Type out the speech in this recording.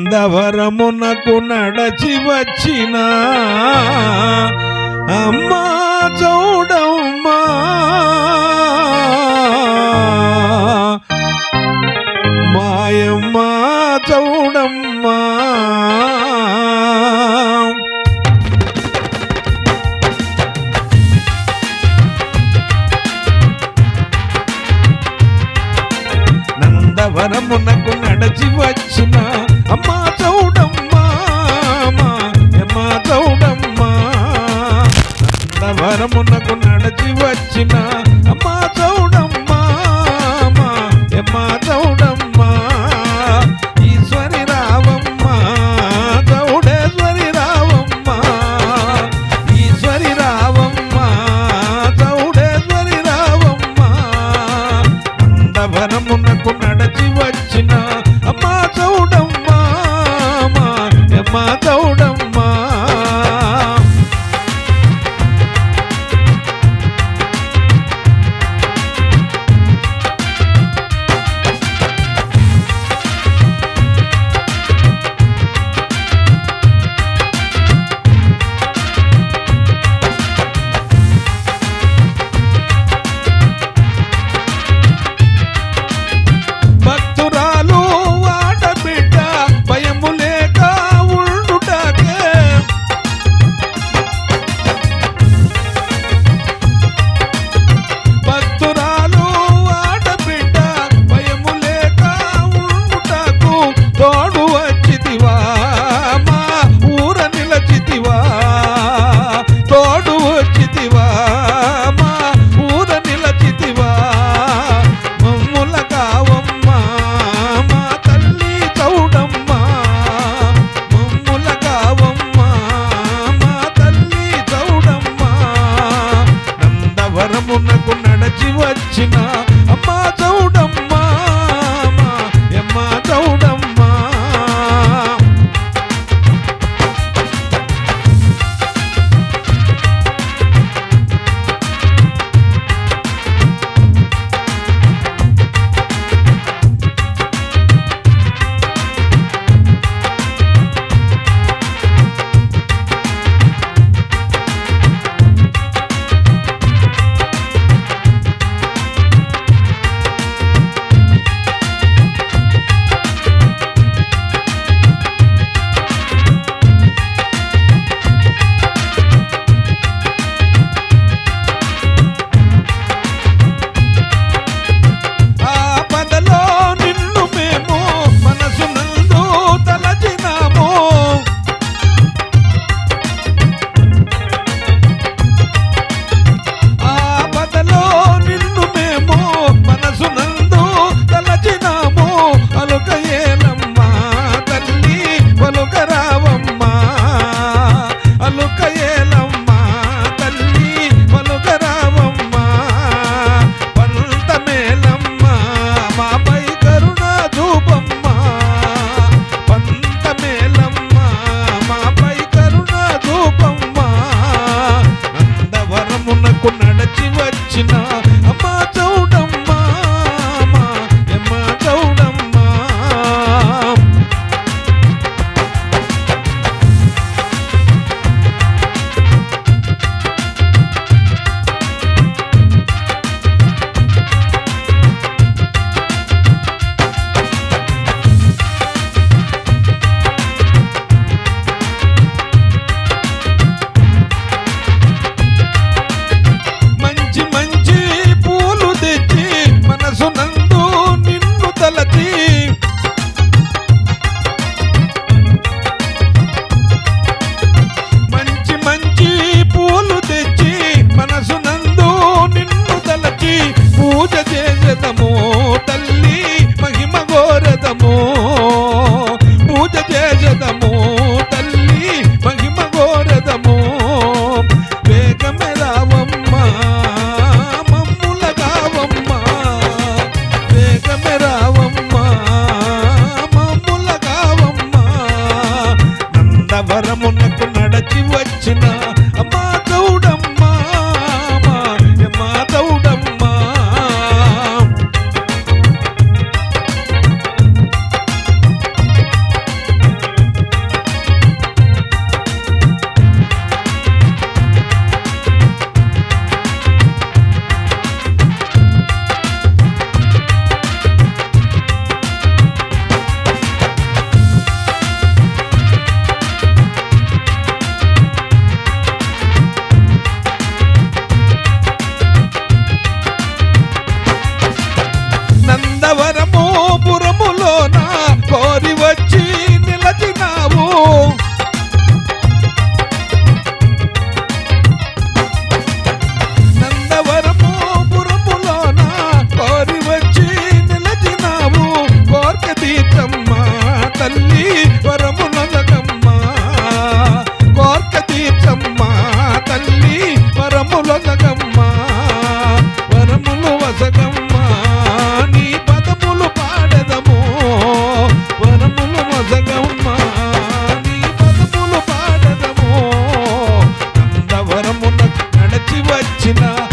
ఆనందవరమునకు నడచి వచ్చిన అమ్మా చౌడ నడచి వచ్చిన అమ్మా చౌడమ్మ. কৃষ্ণ కలవరమునకు నడచి వచ్చినా Krishna